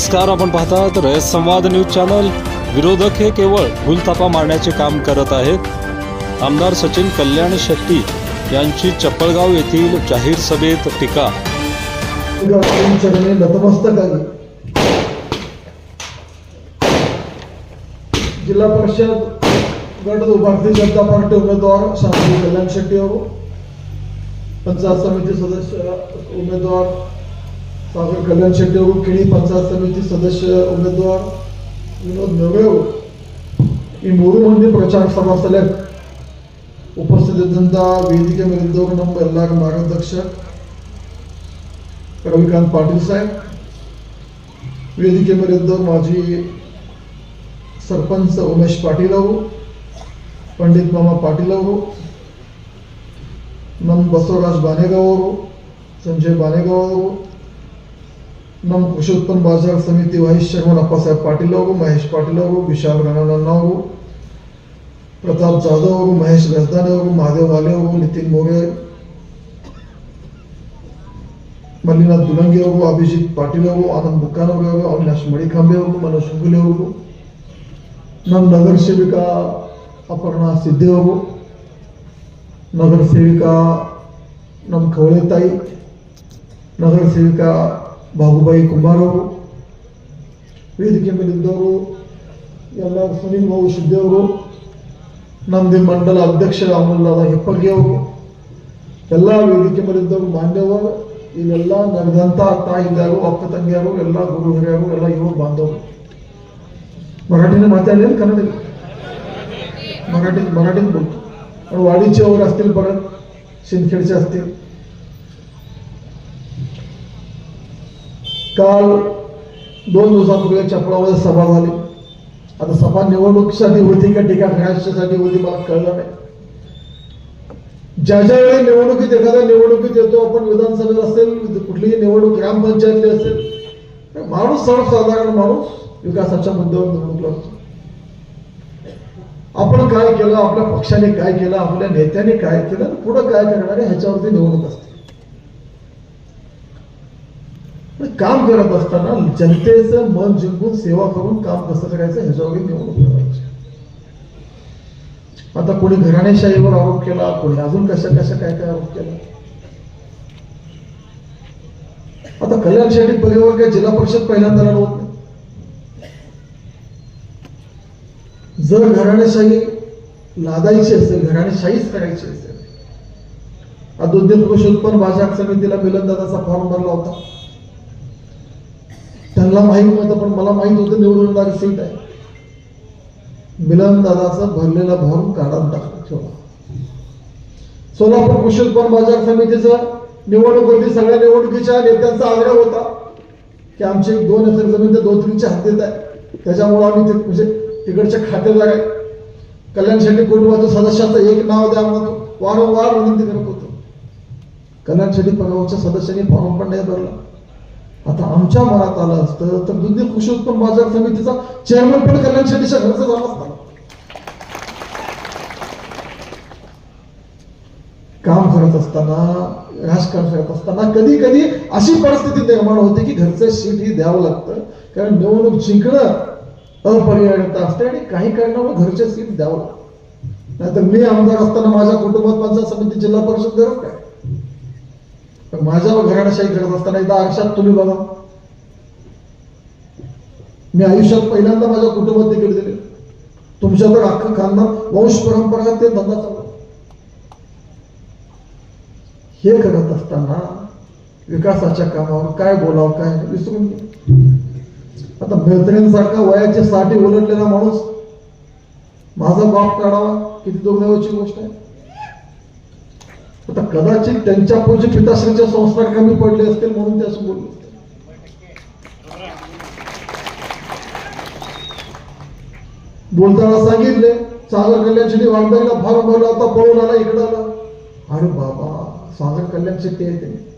नमस्कार आपण पाहतात रयत संवाद न्यूज चॅनल. विरोधक हे केवळ भूलथापा मारण्याचे काम करत आहेत. आमदार सचिन कल्याण शेट्टी यांची चप्पळगाव येथील जाहीर सभेत टीका. जिल्हा परिषद गट भारतीय जनता पार्टी उमेदवार शास्त्री कल्याण शेट्टी पंचायत समिती सदस्य उमेदवार स्वामी कल्याण शेट्टी खेडी पंचायत समिती सदस्य उमेदवार विनोद नवळे ही मोरूमध्ये प्रचार सभा सलग उपस्थित जनता वेदिके मेरे नंबर लाख मार्गदर्शक रविकांत पाटील साहेब. वेदिकेमध्ये दोन माजी सरपंच उमेश पाटील पंडित मामा पाटील नम बसवराज बानेगाव संजय बानेगाव ನಮ್ಮ ಕೃಷಿ ಉತ್ಪನ್ನ ಬಾಜಾರ್ ಸಮಿತಿ ವೈಸ್ ಚೇರ್ಮನ್ ಅಪ್ಪಸಾಹೇಬ್ ಪಾಟೀಲ್ ಅವರು ಮಹೇಶ್ ಪಾಟೀಲ್ ಅವರು ವಿಶಾಲ್ ರಣನನ್ನ ಅವರು ಪ್ರತಾಪ್ ಜಾಧವ್ ಅವರು ಮಹೇಶ್ ಗಜ್ದಾನೆ ಅವರು ಮಹಾದೇವ್ ವಾಲೆ ಅವರು ನಿತಿನ್ ಮೋರೆ ಮಲ್ಲಿನಾಥ್ ದುಲಂಗಿ ಅವರು ಅಭಿಜಿತ್ ಪಾಟೀಲ್ ಅವರು ಆನಂದ್ ಬುಕ್ಕಾನ್ ಅವರು ಅವಿನಾಶ್ ಮಡಿಕಾಂಬೆ ಅವರು ಮನೋಜ್ ಹುಂಗುಲೆ ಅವರು ನಮ್ಮ ನಗರ ಸೇವಿಕಾ ಅಪರ್ಣಾ ಸಿದ್ದೆ ಅವರು ನಗರ ಸೇವಿಕಾ ನಮ್ಮ ಕವಳೆ ತಾಯಿ ನಗರ ಸೇವಿಕಾ ಬಾಬುಬಾಯಿ ಕುಂಬಾರ್ ಅವರು ವೇದಿಕೆ ಮೇಲಿದ್ದವರು ಎಲ್ಲ ಸುನೀಲ್ ಬಾಬು ಶಿದ್ದೆ ಅವರು ನಮ್ಮದು ಮಂಡಲ ಅಧ್ಯಕ್ಷ ಅಮೂಲ್ಯದ ಹೆಪ್ಪಗೆ ಅವರು ಎಲ್ಲ ವೇದಿಕೆ ಮೇಲಿದ್ದವರು ಮಾನ್ಯವರು ಇಲ್ಲೆಲ್ಲ ನಡೆದಂತ ತಾಯಿದಾರು ಅಕ್ಕ ತಂಗಿಯರು ಎಲ್ಲ ಗುರು ಹಿರಿಯರು ಎಲ್ಲ ಯುವ ಬಾಂಧವರು मराठीने माताडले कन्नड मराठीत मराठीत बोलतो आणि वाडीचे वगैरे असतील परत शिंदखेडचे असतील काल दोन दिवसापूर्वी चपळामध्ये सभा झाली. आता सभा निवडणुकीसाठी होती का टीका कशासाठी होती मला कळलं नाही. ज्या ज्या वेळी निवडणुकीत एखाद्या निवडणुकीत येतो आपण विधानसभेत असेल कुठलीही निवडणूक ग्रामपंचायतली असेल माणूस सर्वसाधारण माणूस विकासाच्या मुद्द्यावर निवडणूक लागतो आपण काय केलं आपल्या पक्षाने काय केलं आपल्या नेत्याने काय केलं पुढं काय करणार आहे ह्याच्यावरती निवडणूक असते पण काम करत असताना जनतेचं मन जिंकून सेवा करून काम कसं करायचं ह्याच्यावर निवडणूक लढवायची आता कोणी घराणेशाहीवर आरोप केला कोणी अजून कशा कशा काय काय आरोप केला? आता कल्याण शेट्टी पलीवर काय जिल्हा परिषद पहिल्यांदा लढवत नाही? जर घराणेशाही लादायची असेल घराणेशाहीच करायची असेल आता दोन दिन कृषी उत्पन्न बाजार समितीला मिलनदादाचा फॉर्म भरला होता. त्यांना माहीत नव्हतं पण मला माहीत होतं निवडून येणारी सीट आहे. मिलन दादाचा भरलेला भरून काढात टाकला ठेवला सोलापूर कृषी उत्पन्न बाजार समितीचं निवडणूक होती सगळ्या निवडणुकीच्या नेत्यांचा आग्रह होता की आमची दोन एकर जमीन ते दोन तीनच्या हद्दीत आहे. त्याच्यामुळे आम्ही ते म्हणजे तिकडच्या खातेदार आहे. कल्याण शेट्टी कुटुंबाच्या सदस्याचं एक नाव द्या म्हणून वारंवार विनंती करत होतो. कल्याण शेट्टी परिवाराच्या सदस्यांनी फॉर्म पण नाही भरला. आता आमच्या मनात आलं असतं तर दुधी कृषी उत्पन्न बाजार समितीचा चेअरमन पण कल्याण शेट्टीच्या घरचा झाला असता. काम करत असताना राजकारण करत असताना कधी कधी अशी परिस्थिती निर्माण होते की घरचं सीट ही द्यावं लागतं कारण निवडणूक जिंकणं अपरिहार्यता असते आणि काही कारणामुळे घरचे सीट द्यावं लागतं. नाहीतर मी आमदार असताना माझ्या कुटुंबात पंचायत समिती जिल्हा परिषद गरज काय? तर माझ्यावर घराण्याशाही करत असताना एकदा आरशात तुम्ही बघा. मी आयुष्यात पहिल्यांदा माझ्या कुटुंबात तिकीट दिले तुमच्या तर अख्खं खानदान वंश परंपरा ते धंदा चालू हे करत असताना विकासाच्या कामावर काय बोलावं काय विसरून आता मैत्रिणीसारखा वयाचे साठी उलटलेला माणूस माझा बाप काढावा किती दुर्दैवाची गोष्ट आहे. आता कदाचित त्यांच्या पूज्य पिताश्रीचे संस्कार कमी पडले असतील म्हणून ते असं बोलले. बोलताना सांगितले सागर कल्याण शेट्टी भाग फार भरला होता पळून आला इकडं आला. अरे बाबा सागर कल्याणचे ते. येते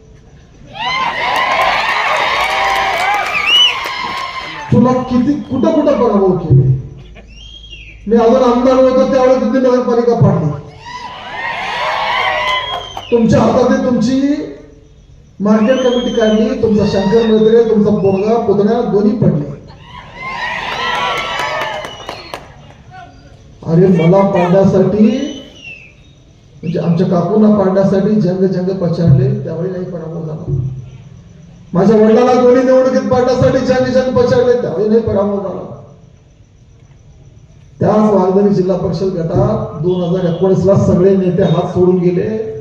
तुला किती कुठं कुठं पराभव केले? मी अजून आमदार होतो त्यावेळेस तिथे नगरपालिका पाडली. तुमच्या हातात तुमची मार्केट कमिटी काढली तुमचा शंकर मैत्रे तुमचा पोरगा पुतण्या दोन्ही पडले. अरे मला पाडण्यासाठी म्हणजे आमच्या काकूंना पाडण्यासाठी जंग जंग पछाडले त्यावेळी नाही पराभव झाला माझ्या वडिलांना दोन्ही निवडणुकीत पाडण्यासाठी जंग जंग पछाडले त्यावेळी नाही पराभव झाला त्याच वागदरी जिल्हा परिषद गटात दोन हजार एकोणीस ला सगळे नेते हात सोडून गेले.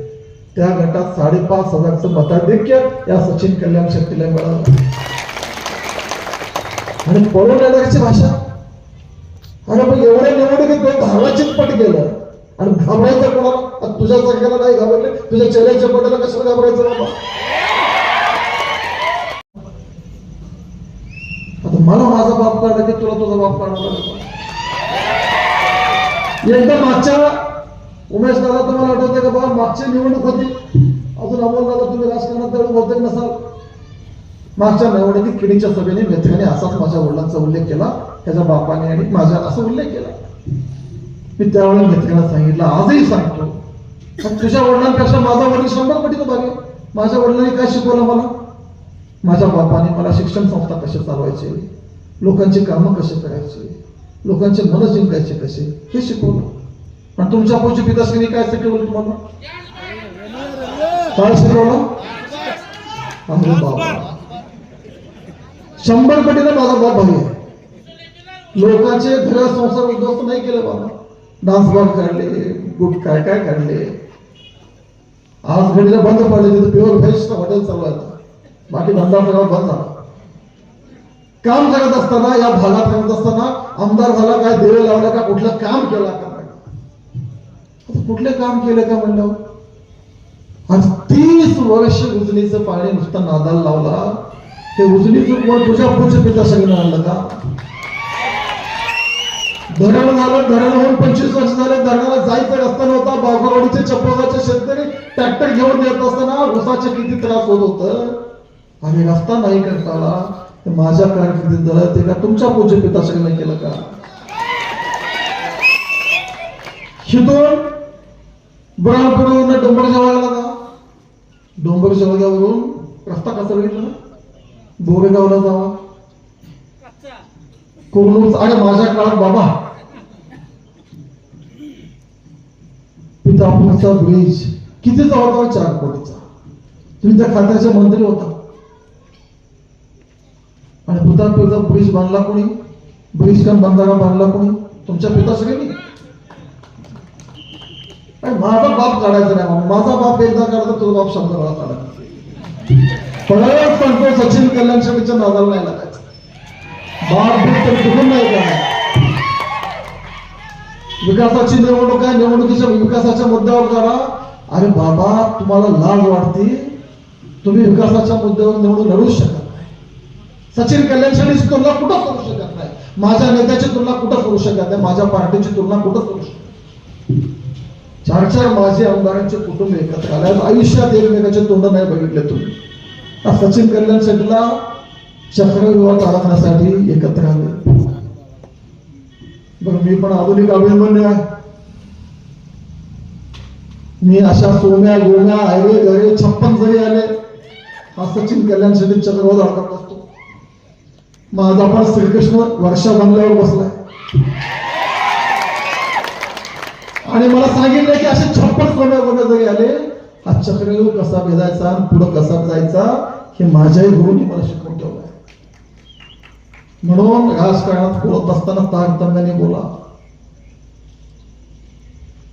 त्या गटात साडेपाच हजारचं मताधिक्य या सचिन कल्याण शक्तीला मिळालं. आणि पळून येण्याची भाषा. अरे मग एवढ्या निवडणुकीत तो धावाचीच पट गेलं. आणि घाबरायचं कोणाला? तुझ्या सारख्याला नाही घाबरले. तुझ्या चेहऱ्याच्या पटाला कशाला घाबरायचं बाबा? आता मला माझा बाप काढला की तुला तुझा बाप काढावा एकदा मागच्या उमेश दादा तुम्हाला आठवते का बाबा मागची निवडणूक होती. अजून अमोल दादा तुम्ही राजकारणात तेवढं बहुतेक नसाल मागच्या निवडणुकीत किडीच्या सभेने मेथ्याने असाच माझ्या वडिलांचा उल्लेख केला. त्याच्या बापाने आणि माझ्या असा उल्लेख केला. मी त्यावेळी मेथ्याला सांगितलं आजही सांगतो. पण तुझ्या वडिलांपेक्षा माझा वडील शंभर पटीनं भागे माझ्या वडिलांनी काय शिकवलं मला? माझ्या बापाने मला शिक्षण संस्था कसे चालवायचे? लोकांची कामं कसे करायचे? लोकांचे मन जिंकायचे कसे? हे शिकवलं. पण तुमच्या पुढच्या पिताश्रीने काय शिकवलं तुम्हाला? काय शिकवलं बाबा. शंभर पटीने माझा बाप भाई आहे. लोकांचे घर संसार उद्ध्वस्त नाही केले बाबा. डान्स बॉल काढले गुट काय काय काढले. आज घडीला बंद पडले तिथे प्युअर व्हेज हॉटेल चालू आहे. बाकी धंदा सगळा बंद झाला काम करत असताना या भागात करत असताना आमदार झाला काय देवे लावला का कुठलं काम केला कुठले काम केलं का म्हणलं? आज तीस वर्ष उजनीचं पाणी नुसतं नादाला लावला. ते उजनीचं कोण तुझ्या पुढच्या पिता सगळं आणलं का? धरण झालं धरण होऊन पंचवीस वर्ष झाले धरणाला जायचं रस्ता नव्हता. बावगावाडीचे चप्पगावचे शेतकरी ट्रॅक्टर घेऊन येत असताना उसाचे किती त्रास होत होत? आणि रस्ता नाही करता आला तर माझ्या कारकिर्दीत झालं. ते का तुमच्या पूज्य पिताश्रीने केलं का? शितून बुरहानपूरवरून डोंबर जवळला का? डोंबर जेवल्यावरून रस्ता कसा बघितला? बोरेगावला जावा. कोकणूर आणि माझ्या काळात बाबा. पितापूरचा ब्रिज. कितीचा होता चार कोटीचा. तुम्ही त्या खात्याचे मंत्री होता. आणि पितापूरचा ब्रिज बांधला कोणी? ब्रिज कन बंधारा बांधला कोणी? तुमच्या पिता सगळे माझा बाप काढायचा नाही माझा बाप एकदा काढतो तो बाप शंभर वेळा काढायचा परत सांगतो सचिन कल्याण शेट्टीच्या नादाला नाही लागायचं. बाप बीप तर कुठून नाही करणार विकासाची निवडणूक आहे निवडणुकीच्या विकासाच्या मुद्द्यावर करा अरे बाबा तुम्हाला लाज वाटते? तुम्ही विकासाच्या मुद्द्यावर निवडून लढूच शकत नाही. सचिन कल्याण समितीची तुलना कुठं करू शकत नाही? माझ्या नेत्याची तुलना कुठं करू शकत नाही? माझ्या पार्टीची तुलना कुठं करू शकत नाही. चार चार माझे आमदारांचे कुटुंब एकत्र आले. आयुष्यात एकमेकाचे तोंड नाही बघितले तुम्ही. सचिन कल्याण सेटला चक्रविवाह चालवण्यासाठी एकत्र आले. बरं मी पण आधुनिक अभिमन्य आहे. मी अशा सोम्या गोम्या आयरे गरे छप्पन जरी आले हा सचिन कल्याण सेटी चक्रवात अडकत असतो माझा पण श्रीकृष्ण वर्षा बंगल्यावर बसलाय. आणि मला सांगितलं की असे छप्पन कोण्या कोण्या जरी आले हा चक्रव्यूह कसा भेदायचा आणि पुढं कसा जायचा हे माझ्याही गुरुनी मला शिकवून ठेवलंय. म्हणून राजकारणात बोलत असताना तारतम्याने बोला.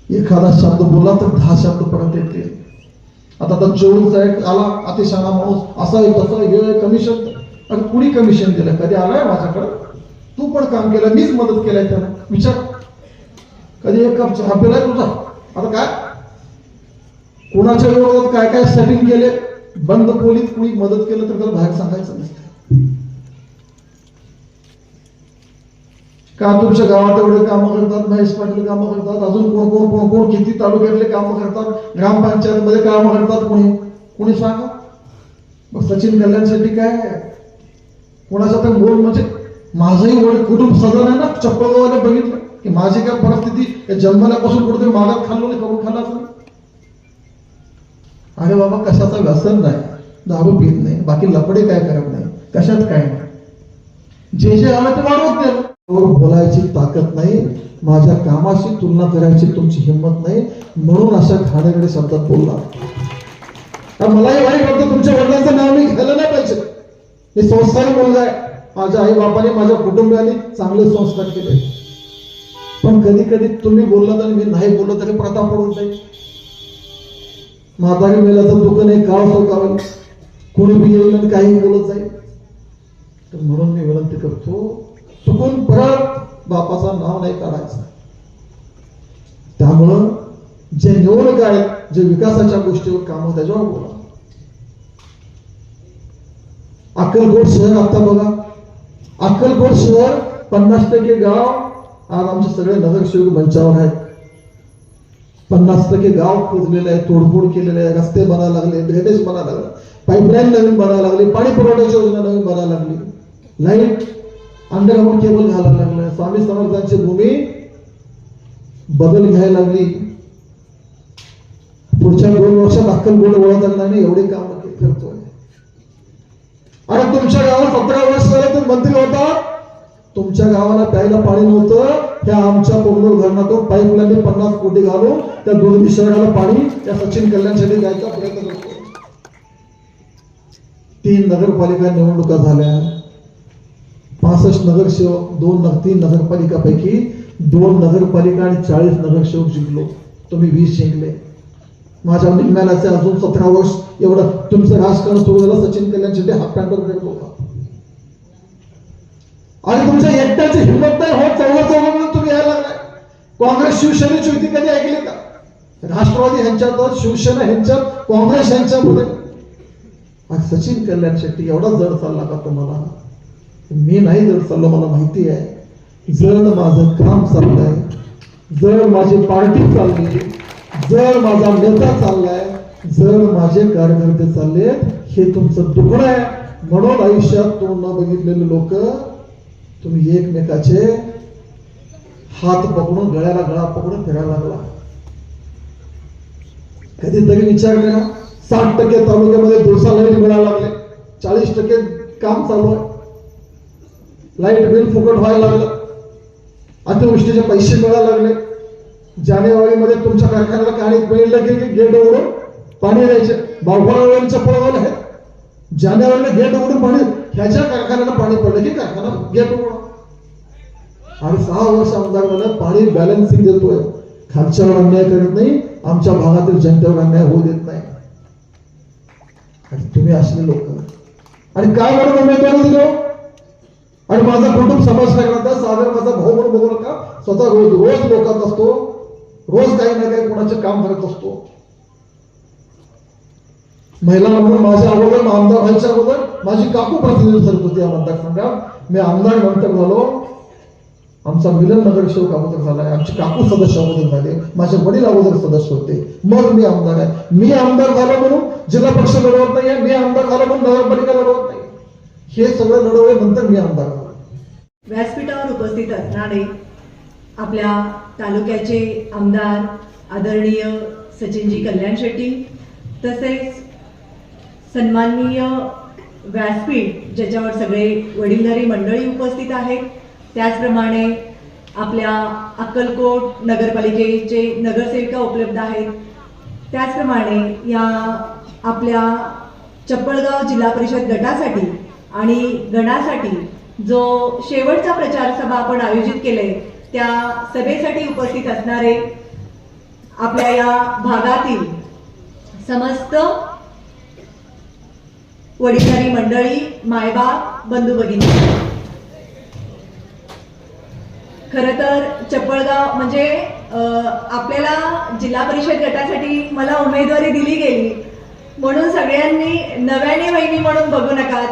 एखादा शब्द बोला तर दहा शब्द परत येते आता आता चोरूचा एक आला अतिशाना माणूस असा एक तसा हे कमिशन आणि कुणी कमिशन दिलं? कधी आलाय माझ्याकडे? तू पण काम केलं मीच मदत केलाय त्याला. विचार कधी एक कप चहा पिलाय तुझा? आता काय? कोणाच्या विरोधात काय काय सेटिंग केले? बंद खोलीत कुणी मदत केलं तर त्याला बाहेर सांगायचं नसतं का तुमच्या गावात एवढे कामं करतात महेश पाटील कामं करतात अजून कोण कोण कोण कोण किती तालुक्यातले कामं करतात ग्रामपंचायत मध्ये कामं करतात कोणी? कोणी सांगा? मग सचिन कल्याणसाठी काय? कोणाचा तर मोल म्हणजे माझंही वडील कुटुंब सदन आहे ना चप्पलवाले बघितलं. की माझी काय परिस्थिती या जन्मल्यापासून कुठेतरी मागात खाल्लो नाही करून खाल्ला अरे बाबा कशाचं व्यसन नाही दारू पित नाही बाकी लपडे काय करत नाही कशात काय नाही? जे जे आलं ते वाढवत गेलं बोलायची ताकद नाही माझ्या कामाशी तुलना करायची तुमची हिंमत नाही म्हणून अशा घाणेकडे शब्दात बोलला. मलाही वाईट वाटतं तुमच्या वडिलांचं नाव मी घ्यायला नाही पाहिजे. मी संस्कारी मुलगा आहे माझ्या आई बापाने माझ्या कुटुंबियाने चांगले संस्कार केले. पण कधी कधी तुम्ही बोलला तर मी नाही बोललो तरी प्रताप पडून जाईल. म्हातारी मेलाचं दुकान नाही काळ सोकावेल. कोणी बी येईल आणि काही बोलत जाईल. तर म्हणून मी विनंती करतो चुकून परत बापाचं नाव नाही काढायचं. त्यामुळं जे निवडणूक आहेत जे विकासाच्या गोष्टीवर काम त्याच्यावर बोला. अक्कलकोट शहर आता बघा. अक्कलकोट शहर पन्नास टक्के गाव आज आमचे सगळे नगरसेवक मंचावर आहेत. पन्नास टक्के गाव खोदलेले आहे तोडफोड केलेले आहे रस्ते बनायला लागले ड्रेनेज बनायला लागले पाईपलाईन नवीन बनायला लागली पाणी पुरवठ्याची योजना नवीन बनायला लागली. लाइट अंडरग्राऊंड केबल घालायला लागलं. स्वामी समर्थांची भूमी बदल घ्यायला लागली. पुढच्या दोन वर्षात अक्कल गोड नाही एवढे काम करतोय. आणि तुमच्या गावात सतरा वर्ष झालं मंत्री होता. तुमच्या गावाला प्यायला पाणी नव्हतं. त्या आमच्या कोंडूर धरणातून पाईपलाईन पन्नास कोटी घालून त्या दुर्गी शहराला पाणी त्या सचिन कल्याणसाठी द्यायचा प्रयत्न करतो. तीन नगरपालिका निवडणुका झाल्या. पासष्ट नगरसेवक दोन तीन नगरपालिकापैकी दोन नगरपालिका आणि चाळीस नगरसेवक जिंकलो. तुम्ही वीस जिंकले. माझ्या निम्म्यालाचे अजून सतरा वर्ष. एवढं तुमचं राजकारण सुरू झालं सचिन कल्याण शेट्टी हाफ पॅन्टवर फिरत होता. आणि तुमच्या एकट्याची हिंमत नाही हो चौघ चौघ तुम्ही यायला लागलाय. काँग्रेस शिवसेनेची युती कधी ऐकली का? राष्ट्रवादी ह्यांच्यात शिवसेना ह्यांच्यात काँग्रेस ह्यांच्यामध्ये आज सचिन कल्याण शेट्टी एवढा जड चालला का तुम्हाला? मी नाही जड चाललो मला माहिती आहे. जड माझं काम चाललंय. जर माझी पार्टी चालली. जर माझा नेता चाललाय. जर माझे कार्यकर्ते चालले हे तुमचं दुखणं आहे. म्हणून आयुष्यात तो न बघितलेले लोक तुम्ही एकमेकाचे हात पकडून गळ्याला गळा पकडून फिरायला लागला. कधीतरी विचार करा साठ टक्के तालुक्यामध्ये दिवसा लाइट मिळायला लागले. चाळीस टक्के काम चालू आहे. लाइट बिल फुकट व्हायला लागलं. अतिवृष्टीचे पैसे मिळायला लागले. जानेवारीमध्ये तुमच्या कारखान्याला पाणी लागेल की गेट उघडून पाणी द्यायचे. बावफळावरच्या पळवलं आहे. जानेवारीला गेट उघडून पाणी ह्याच्या कारखान्याला पाणी पडलं. की कारखाना गेट आणि सहा वर्ष आमदार पाणी बॅलन्सिंग देतोय. खालच्यावर अन्याय करत नाही आमच्या भागातील जनतेवर अन्याय होऊ देत नाही. आणि तुम्ही असले लोक. आणि काय म्हणून उमेदवार दिलो? आणि माझा कुटुंब समाज काय करता सागर माझा भाऊ म्हणून बघू नका. स्वतः रोज रोज लोकात असतो. रोज काही ना काही कोणाचे काम करत असतो. महिला म्हणून माझ्या अगोदर आमदार व्हायच्या अगोदर माझी काकू प्रतिनिधी करत होती या मतदारसंघात मी आमदार नंतर झालो. आमचा मिलन नगरसेवक अगोदर झालाय आमचे काकू सदस्य अगोदर झाले. माझे वडील अगोदर सदस्य होते. मग मी आमदार आहे. मी आमदार झालो म्हणून जिल्हा परिषद लढवत नाही मी आमदार झालो म्हणून नगरपालिका लढवत नाही हे सगळं लढवले नंतर मी आमदार झालो. व्यासपीठावर उपस्थित असणारे आपल्या तालुक्याचे आमदार आदरणीय सचिनजी कल्याण शेट्टी तसेच सन्माननीय व्यासपीठ ज्याच्यावर सगळे वडीलधारी मंडळी उपस्थित आहेत. त्याचप्रमाणे आपल्या अक्कलकोट नगरपालिकेचे नगरसेविका उपलब्ध आहेत. त्याचप्रमाणे या आपल्या चप्पळगाव जिल्हा परिषद गटासाठी आणि गणासाठी जो शेवटचा प्रचार सभा आपण आयोजित केले त्या सभेसाठी उपस्थित असणारे आपल्या या भागातील समस्त वडिलारी मंडळी मायबाप बंधू भगिनी. खर तर चपळगाव म्हणजे आपल्याला जिल्हा परिषद गटासाठी मला उमेदवारी दिली गेली. म्हणून सगळ्यांनी नव्याने वहिनी म्हणून बघू नका.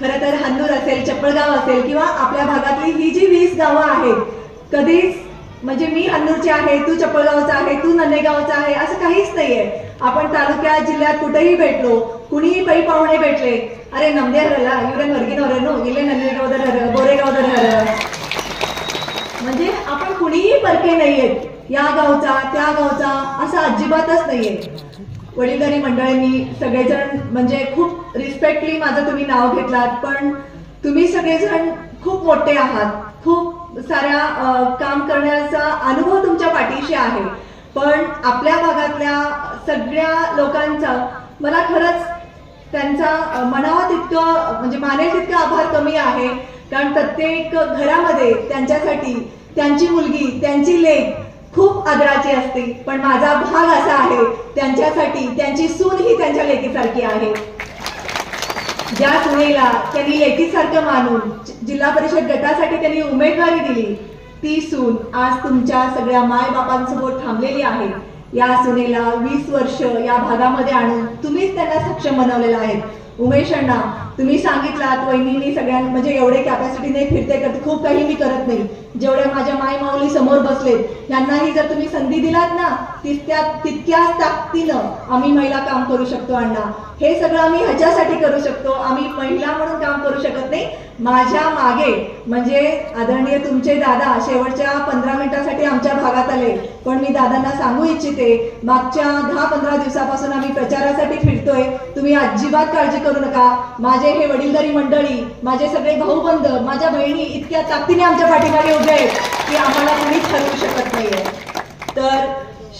खरं तर हंदूर असेल चपळगाव असेल किंवा आपल्या भागातली ही जी वीस गावं आहेत कधीच म्हणजे मी अन्नूरची आहे तू चपळगावचा आहे तू नंदेगावचा आहे असं काहीच नाहीये. आपण तालुक्यात जिल्ह्यात कुठेही भेटलो कुणीही पै पाहुणे भेटले अरे नमदेहरला हर नो इले नंदेगावदर बोरेगावदर म्हणजे आपण कुणीही परके नाहीयेत या गावचा त्या गावचा असं अजिबातच नाहीये. वडीलधारी मंडळींनी सगळेजण म्हणजे खूप रिस्पेक्टली माझं तुम्ही नाव घेतलात पण तुम्ही सगळेजण खूप मोठे आहात खूप साऱ्या काम करण्याचा अनुभव तुमच्या पाठीशी आहे. पण आपल्या भागातल्या सगळ्या लोकांचा मला खरंच त्यांचा मनावा तितकं म्हणजे मानेल तितकं आभार कमी आहे. कारण प्रत्येक घरामध्ये त्यांच्यासाठी त्यांची मुलगी त्यांची लेख खूप आदराची असते. पण माझा भाग असा आहे त्यांच्यासाठी त्यांची सून ही त्यांच्या लेकीसारखी आहे. ज्या सुनेला त्यांनी लेकीसारखं मानून जिल्हा परिषद गटासाठी त्यांनी उमेदवारी दिली. ती सून आज तुमच्या सगळ्या मायबापांसमोर थांबलेली आहे. या सुनेला वीस वर्ष या भागामध्ये आणून तुम्हीच त्यांना सक्षम बनवलेलं आहे. उमेश अण्णा तुम्ही सांगितलात वहिनी सगळ्यां म्हणजे एवढे कॅपॅसिटीने फिरते करते खूप काही मी करत नाही. जेवढ्या माझ्या माय माऊली समोर बसलेत यांनाही जर तुम्ही संधी दिलात ना तितक्या तितक्याच ताकदीनं आम्ही महिला काम करू शकतो अण्णा. हे सगळं आम्ही ह्याच्यासाठी करू शकतो. आम्ही महिला म्हणून काम करू शकत नाही. माझ्या मागे म्हणजे आदरणीय तुमचे दादा शेवटच्या पंधरा मिनिटासाठी आमच्या भागात आले. पण मी दादांना सांगू इच्छिते मागच्या दहा पंधरा दिवसापासून आम्ही प्रचारासाठी फिरतोय. तुम्ही अजिबात काळजी करू नका. माझे हे वडीलधारी मंडळी माझे सगळे भाऊबंद माझ्या बहिणी इतक्या ताकदीने आमच्या पाठीमागे उभे आहेत की आम्हाला कुणीच हरवू शकत नाहीये. तर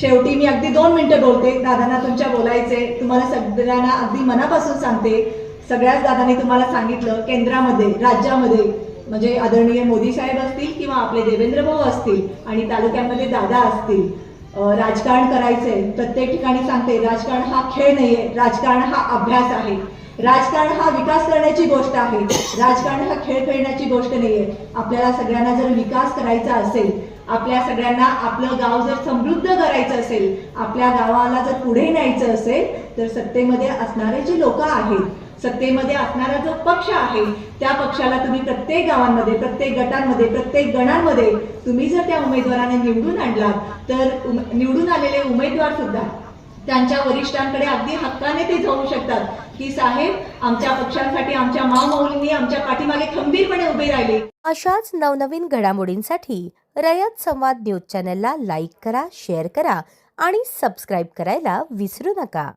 शेवटी मी अगदी दोन मिनिटं बोलते. दादांना तुमच्या बोलायचे तुम्हाला सगळ्यांना अगदी मनापासून सांगते. सगळ्याच दादांनी तुम्हाला सांगितलं केंद्रामध्ये राज्यामध्ये म्हणजे आदरणीय मोदी साहेब असतील किंवा आपले देवेंद्र भाऊ असतील आणि तालुक्यामध्ये दादा असतील राजकारण करायचंय प्रत्येक ठिकाणी सांगते राजकारण हा खेळ नाहीये राजकारण हा अभ्यास आहे. राजकारण हा विकास करण्याची गोष्ट आहे. राजकारण हा खेळ खेळण्याची गोष्ट नाहीये. आपल्याला सगळ्यांना जर विकास करायचा असेल आपल्या सगळ्यांना आपलं गाव जर समृद्ध करायचं असेल आपल्या गावाला जर पुढे न्यायचं असेल तर सत्तेमध्ये असणारे जे लोक आहेत सत्तेमध्ये असणारा जो पक्ष आहे त्या पक्षाला तुम्ही प्रत्येक गावांमध्ये प्रत्येक गटांमध्ये प्रत्येक गणांमध्ये तुम्ही जर त्या उमेदवाराने निवडून आणलात तर निवडून आलेले उमेदवार सुद्धा त्यांच्या वरिष्ठांकडे अगदी हक्काने ते जाऊ शकतात. की साहेब आमच्या पक्षांसाठी आमच्या माऊलींनी आमच्या पाठीमागे खंबीरपणे उभे राहिले. अशाच नवनवीन घडामोडींसाठी रयत संवाद न्यूज चॅनलला लाईक करा शेअर करा आणि सबस्क्राईब करायला विसरू नका.